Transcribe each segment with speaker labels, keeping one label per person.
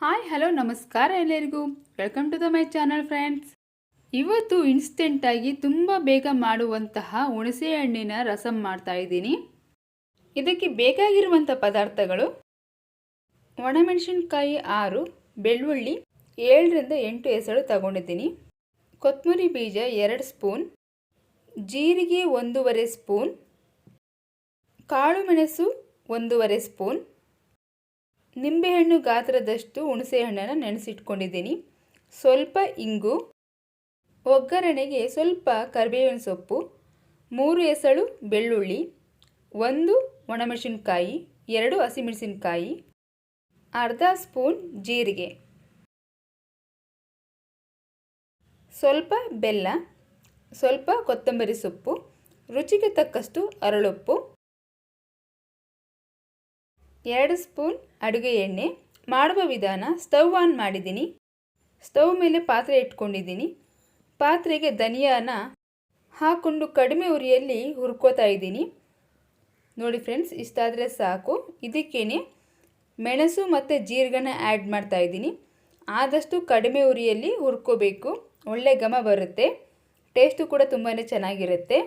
Speaker 1: Hi, hello, ನಮಸ್ಕಾರ ಎಲ್ಲರಿಗೂ. Welcome to the my channel friends ಇವತ್ತು ಇನ್ಸ್ಟೆಂಟಾಗಿ ತುಂಬ ಬೇಗ ಮಾಡುವಂತಹ ಹುಣಸೆ ಹಣ್ಣಿನ ರಸಂ ಮಾಡ್ತಾ ಇದ್ದೀನಿ. ಇದಕ್ಕೆ ಬೇಕಾಗಿರುವಂಥ ಪದಾರ್ಥಗಳು ಒಣಮೆಣಸಿನ್ಕಾಯಿ ಆರು, ಬೆಳ್ಳುಳ್ಳಿ ಏಳರಿಂದ ಎಂಟು ಎಸಳು ತಗೊಂಡಿದ್ದೀನಿ. ಕೊತ್ತಂಬರಿ ಬೀಜ ಎರಡು ಸ್ಪೂನ್, ಜೀರಿಗೆ ಒಂದೂವರೆ ಸ್ಪೂನ್, ಕಾಳು ಮೆಣಸು ಒಂದೂವರೆ ಸ್ಪೂನ್ ನಿಂಬೆಹಣ್ಣು ಗಾತ್ರದಷ್ಟು ಹುಣಸೆಹಣ್ಣನ್ನು ನೆನೆಸಿಟ್ಕೊಂಡಿದ್ದೀನಿ. ಸ್ವಲ್ಪ ಇಂಗು, ಒಗ್ಗರಣೆಗೆ ಸ್ವಲ್ಪ ಕರಿಬೇವಿನ ಸೊಪ್ಪು, ಮೂರು ಎಸಳು ಬೆಳ್ಳುಳ್ಳಿ, ಒಂದು ಒಣಮೆಣಸಿನ್ಕಾಯಿ, ಎರಡು ಹಸಿಮೆಣಸಿನ್ಕಾಯಿ, ಅರ್ಧ ಸ್ಪೂನ್ ಜೀರಿಗೆ. ಸ್ವಲ್ಪ ಬೆಲ್ಲ, ಸ್ವಲ್ಪ ಕೊತ್ತಂಬರಿ ಸೊಪ್ಪು, ರುಚಿಗೆ ತಕ್ಕಷ್ಟು ಅರಳುಪ್ಪು ಎರಡು ಸ್ಪೂನ್ ಅಡುಗೆ ಎಣ್ಣೆ. ಮಾಡುವ ವಿಧಾನ ಸ್ಟವ್ ಆನ್ ಮಾಡಿದ್ದೀನಿ. ಸ್ಟವ್ ಮೇಲೆ ಪಾತ್ರೆ ಇಟ್ಕೊಂಡಿದ್ದೀನಿ. ಪಾತ್ರೆಗೆ ಧನಿಯಾನ ಹಾಕ್ಕೊಂಡು ಕಡಿಮೆ ಉರಿಯಲ್ಲಿ ಹುರ್ಕೋತಾ ಇದ್ದೀನಿ. ನೋಡಿ ಫ್ರೆಂಡ್ಸ್, ಇಷ್ಟಾದರೆ ಸಾಕು. ಇದಕ್ಕೇ ಮೆಣಸು ಮತ್ತು ಜೀರಿಗೆನ ಆ್ಯಡ್ ಮಾಡ್ತಾ ಇದ್ದೀನಿ. ಆದಷ್ಟು ಕಡಿಮೆ ಉರಿಯಲ್ಲಿ ಹುರ್ಕೋಬೇಕು. ಒಳ್ಳೆ ಘಮ ಬರುತ್ತೆ. ಟೇಸ್ಟು ಕೂಡ ತುಂಬಾ ಚೆನ್ನಾಗಿರುತ್ತೆ.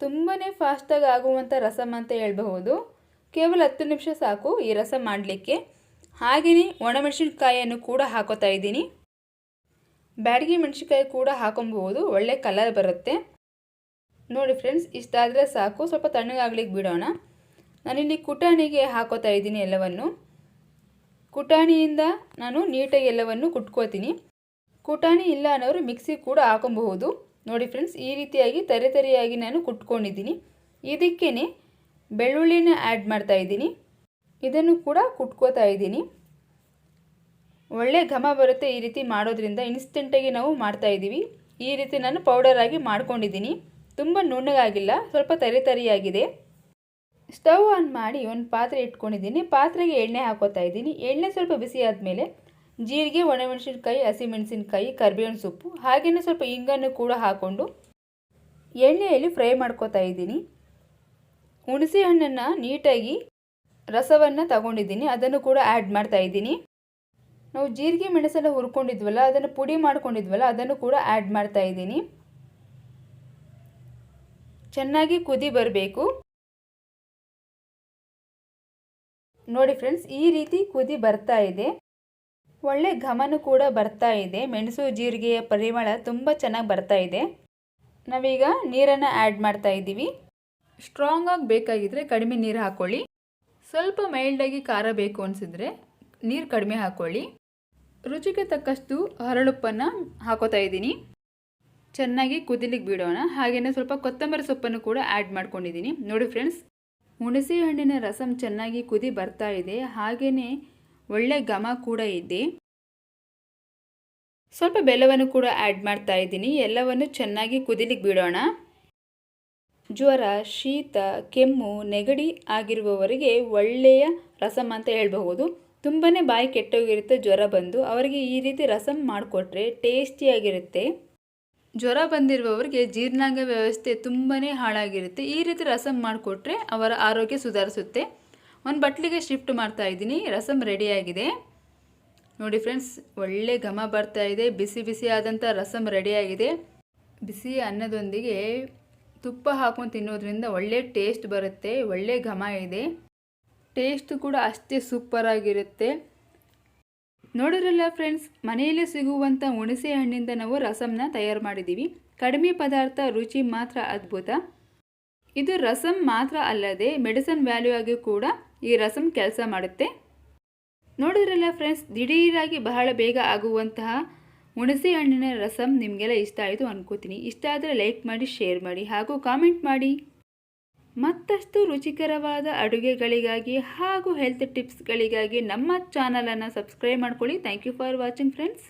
Speaker 1: ತುಂಬಾ ಫಾಸ್ಟಾಗಿ ಆಗುವಂಥ ರಸಮ್ ಅಂತ ಹೇಳಬಹುದು. ಕೇವಲ ಹತ್ತು ನಿಮಿಷ ಸಾಕು ಈ ರಸ ಮಾಡಲಿಕ್ಕೆ. ಹಾಗೆಯೇ ಒಣಮೆಣಸಿನ್ಕಾಯಿಯನ್ನು ಕೂಡ ಹಾಕೋತಾ ಇದ್ದೀನಿ. ಬ್ಯಾಡಗಿ ಮೆಣಸಿನ್ಕಾಯಿ ಕೂಡ ಹಾಕೊಬಹುದು, ಒಳ್ಳೆ ಕಲರ್ ಬರುತ್ತೆ. ನೋಡಿ ಫ್ರೆಂಡ್ಸ್ ಇಷ್ಟಾದರೆ ಸಾಕು, ಸ್ವಲ್ಪ ತಣ್ಣಗಾಗ್ಲಿಕ್ಕೆ ಬಿಡೋಣ. ನಾನಿಲ್ಲಿ ಕುಟಾಣಿಗೆ ಹಾಕೋತಾ ಇದ್ದೀನಿ ಎಲ್ಲವನ್ನು. ಕುಟಾಣಿಯಿಂದ ನಾನು ನೀಟಾಗಿ ಎಲ್ಲವನ್ನು ಕುಟ್ಕೋತೀನಿ ಕುಟಾಣಿ ಇಲ್ಲ ಅನ್ನೋರು ಮಿಕ್ಸಿ ಕೂಡ ಹಾಕೊಬಹುದು. ನೋಡಿ ಫ್ರೆಂಡ್ಸ್ ಈ ರೀತಿಯಾಗಿ ತರೆ ತರಿಯಾಗಿ ನಾನು ಕುಟ್ಕೊಂಡಿದ್ದೀನಿ. ಇದಕ್ಕೇ ಬೆಳ್ಳುಳ್ಳಿನ ಆ್ಯಡ್ ಮಾಡ್ತಾ ಇದ್ದೀನಿ. ಇದನ್ನು ಕೂಡ ಕುಟ್ಕೋತಾ ಇದ್ದೀನಿ. ಒಳ್ಳೆ ಘಮ ಬರುತ್ತೆ ಈ ರೀತಿ ಮಾಡೋದ್ರಿಂದ ಇನ್ಸ್ಟೆಂಟಾಗಿ ನಾವು ಮಾಡ್ತಾ ಇದ್ದೀವಿ. ಈ ರೀತಿ ನಾನು ಪೌಡರ್ ಆಗಿ ಮಾಡ್ಕೊಂಡಿದ್ದೀನಿ. ತುಂಬ ನುಣ್ಣಗಾಗಿಲ್ಲ, ಸ್ವಲ್ಪ ತರಿ ತರಿಯಾಗಿದೆ. ಸ್ಟವ್ ಆನ್ ಮಾಡಿ ಒಂದು ಪಾತ್ರೆ ಇಟ್ಕೊಂಡಿದ್ದೀನಿ. ಪಾತ್ರೆಗೆ ಎಣ್ಣೆ ಹಾಕೋತಾ ಇದ್ದೀನಿ. ಎಣ್ಣೆ ಸ್ವಲ್ಪ ಬಿಸಿ ಆದಮೇಲೆ ಜೀರಿಗೆ, ಒಣಮೆಣಸಿನ್ಕಾಯಿ, ಹಸಿಮೆಣಸಿನ್ಕಾಯಿ, ಕರಿಬೇವಿನ ಸೊಪ್ಪು ಹಾಗೆಯೇ ಸ್ವಲ್ಪ ಇಂಗನ್ನು ಕೂಡ ಹಾಕ್ಕೊಂಡು ಎಣ್ಣೆಯಲ್ಲಿ ಫ್ರೈ ಮಾಡ್ಕೋತಾ ಇದ್ದೀನಿ. ಹುಣಸೆ ಹಣ್ಣನ್ನು ನೀಟಾಗಿ ರಸವನ್ನು ತಗೊಂಡಿದ್ದೀನಿ. ಅದನ್ನು ಕೂಡ ಆ್ಯಡ್ ಮಾಡ್ತಾ ಇದ್ದೀನಿ. ನಾವು ಜೀರಿಗೆ ಮೆಣಸನ್ನು ಹುರ್ಕೊಂಡಿದ್ವಲ್ಲ, ಅದನ್ನು ಪುಡಿ ಮಾಡ್ಕೊಂಡಿದ್ವಲ್ಲ, ಅದನ್ನು ಕೂಡ ಆ್ಯಡ್ ಮಾಡ್ತಾ ಇದ್ದೀನಿ. ಚೆನ್ನಾಗಿ ಕುದಿ ಬರಬೇಕು. ನೋಡಿ ಫ್ರೆಂಡ್ಸ್ ಈ ರೀತಿ ಕುದಿ ಬರ್ತಾ ಇದೆ. ಒಳ್ಳೆ ಘಮನು ಕೂಡ ಬರ್ತಾ ಇದೆ. ಮೆಣಸು ಜೀರಿಗೆಯ ಪರಿಮಳ ತುಂಬ ಚೆನ್ನಾಗಿ ಬರ್ತಾ ಇದೆ. ನಾವೀಗ ನೀರನ್ನು ಆ್ಯಡ್ ಮಾಡ್ತಾ ಇದ್ದೀವಿ. ಸ್ಟ್ರಾಂಗಾಗಿ ಬೇಕಾಗಿದ್ದರೆ ಕಡಿಮೆ ನೀರು ಹಾಕ್ಕೊಳ್ಳಿ ಸ್ವಲ್ಪ ಮೈಲ್ಡಾಗಿ ಖಾರ ಬೇಕು ಅನಿಸಿದ್ರೆ ನೀರು ಕಡಿಮೆ ಹಾಕ್ಕೊಳ್ಳಿ ರುಚಿಗೆ ತಕ್ಕಷ್ಟು ಹರಳುಪ್ಪನ್ನು ಹಾಕೋತಾ ಇದ್ದೀನಿ. ಚೆನ್ನಾಗಿ ಕುದಿಲಿಕ್ಕೆ ಬಿಡೋಣ. ಹಾಗೆಯೇ ಸ್ವಲ್ಪ ಕೊತ್ತಂಬರಿ ಸೊಪ್ಪನ್ನು ಕೂಡ ಆ್ಯಡ್ ಮಾಡ್ಕೊಂಡಿದ್ದೀನಿ. ನೋಡಿ ಫ್ರೆಂಡ್ಸ್ ಹುಣಸೆ ಹಣ್ಣಿನ ರಸಂ ಚೆನ್ನಾಗಿ ಕುದಿ ಬರ್ತಾ ಇದೆ. ಹಾಗೆಯೇ ಒಳ್ಳೆ ಘಮ ಕೂಡ ಇದೆ. ಸ್ವಲ್ಪ ಬೆಲ್ಲವನ್ನು ಕೂಡ ಆ್ಯಡ್ ಮಾಡ್ತಾ ಇದ್ದೀನಿ. ಎಲ್ಲವನ್ನು ಚೆನ್ನಾಗಿ ಕುದಿಲಿಕ್ಕೆ ಬಿಡೋಣ. ಜ್ವರ, ಶೀತ, ಕೆಮ್ಮು, ನೆಗಡಿ ಆಗಿರುವವರಿಗೆ ಒಳ್ಳೆಯ ರಸಮ್ ಅಂತ ಹೇಳಬಹುದು. ತುಂಬಾ ಬಾಯಿ ಕೆಟ್ಟೋಗಿರುತ್ತೆ, ಜ್ವರ ಬಂದು. ಅವರಿಗೆ ಈ ರೀತಿ ರಸಮ್ ಮಾಡಿಕೊಟ್ರೆ ಟೇಸ್ಟಿಯಾಗಿರುತ್ತೆ ಜ್ವರ ಬಂದಿರುವವರಿಗೆ ಜೀರ್ಣಾಂಗ ವ್ಯವಸ್ಥೆ ತುಂಬಾ ಹಾಳಾಗಿರುತ್ತೆ. ಈ ರೀತಿ ರಸಮ್ ಮಾಡಿಕೊಟ್ರೆ ಅವರ ಆರೋಗ್ಯ ಸುಧಾರಿಸುತ್ತೆ. ಒಂದು ಬಟ್ಲಿಗೆ ಶಿಫ್ಟ್ ಮಾಡ್ತಾ ಇದ್ದೀನಿ. ರಸಮ್ ರೆಡಿಯಾಗಿದೆ ನೋಡಿ ಫ್ರೆಂಡ್ಸ್ ಒಳ್ಳೆ ಘಮ ಬರ್ತಾ ಇದೆ. ಬಿಸಿ ಬಿಸಿ ಆದಂಥ ರಸಮ್ ರೆಡಿಯಾಗಿದೆ ಬಿಸಿ ಅನ್ನದೊಂದಿಗೆ ತುಪ್ಪ ಹಾಕೊಂಡು ತಿನ್ನೋದ್ರಿಂದ ಒಳ್ಳೆ ಟೇಸ್ಟ್ ಬರುತ್ತೆ, ಒಳ್ಳೆ ಘಮ ಇದೆ. ಟೇಸ್ಟ್ ಕೂಡ ಅಷ್ಟೇ ಸೂಪರಾಗಿರುತ್ತೆ ನೋಡಿರಲ್ಲ ಫ್ರೆಂಡ್ಸ್, ಮನೆಯಲ್ಲೇ ಸಿಗುವಂಥ ಹುಣಸೆ ಹಣ್ಣಿಂದ ನಾವು ರಸಮ್ನ ತಯಾರು ಮಾಡಿದ್ದೀವಿ ಕಡಿಮೆ ಪದಾರ್ಥ, ರುಚಿ ಮಾತ್ರ ಅದ್ಭುತ. ಇದು ರಸಮ್ ಮಾತ್ರ ಅಲ್ಲದೆ ಮೆಡಿಸನ್ ವ್ಯಾಲ್ಯೂ ಆಗಿ ಕೂಡ ಈ ರಸಮ್ ಕೆಲಸ ಮಾಡುತ್ತೆ. ನೋಡಿದ್ರಲ್ಲ ಫ್ರೆಂಡ್ಸ್, ದಿಢೀರಾಗಿ ಬಹಳ ಬೇಗ ಆಗುವಂತಹ ಹುಣಸೆ ಹಣ್ಣಿನ ರಸಂ ನಿಮಗೆಲ್ಲ ಇಷ್ಟ ಆಯಿತು ಅನ್ಕೋತೀನಿ. ಇಷ್ಟ ಆದರೆ ಲೈಕ್ ಮಾಡಿ ಶೇರ್ ಮಾಡಿ ಹಾಗೂ ಕಾಮೆಂಟ್ ಮಾಡಿ. ಮತ್ತಷ್ಟು ರುಚಿಕರವಾದ ಅಡುಗೆಗಳಿಗಾಗಿ ಹಾಗೂ ಹೆಲ್ತ್ ಟಿಪ್ಸ್ಗಳಿಗಾಗಿ ನಮ್ಮ ಚಾನಲನ್ನು ಸಬ್ಸ್ಕ್ರೈಬ್ ಮಾಡ್ಕೊಳ್ಳಿ. Thank you for watching friends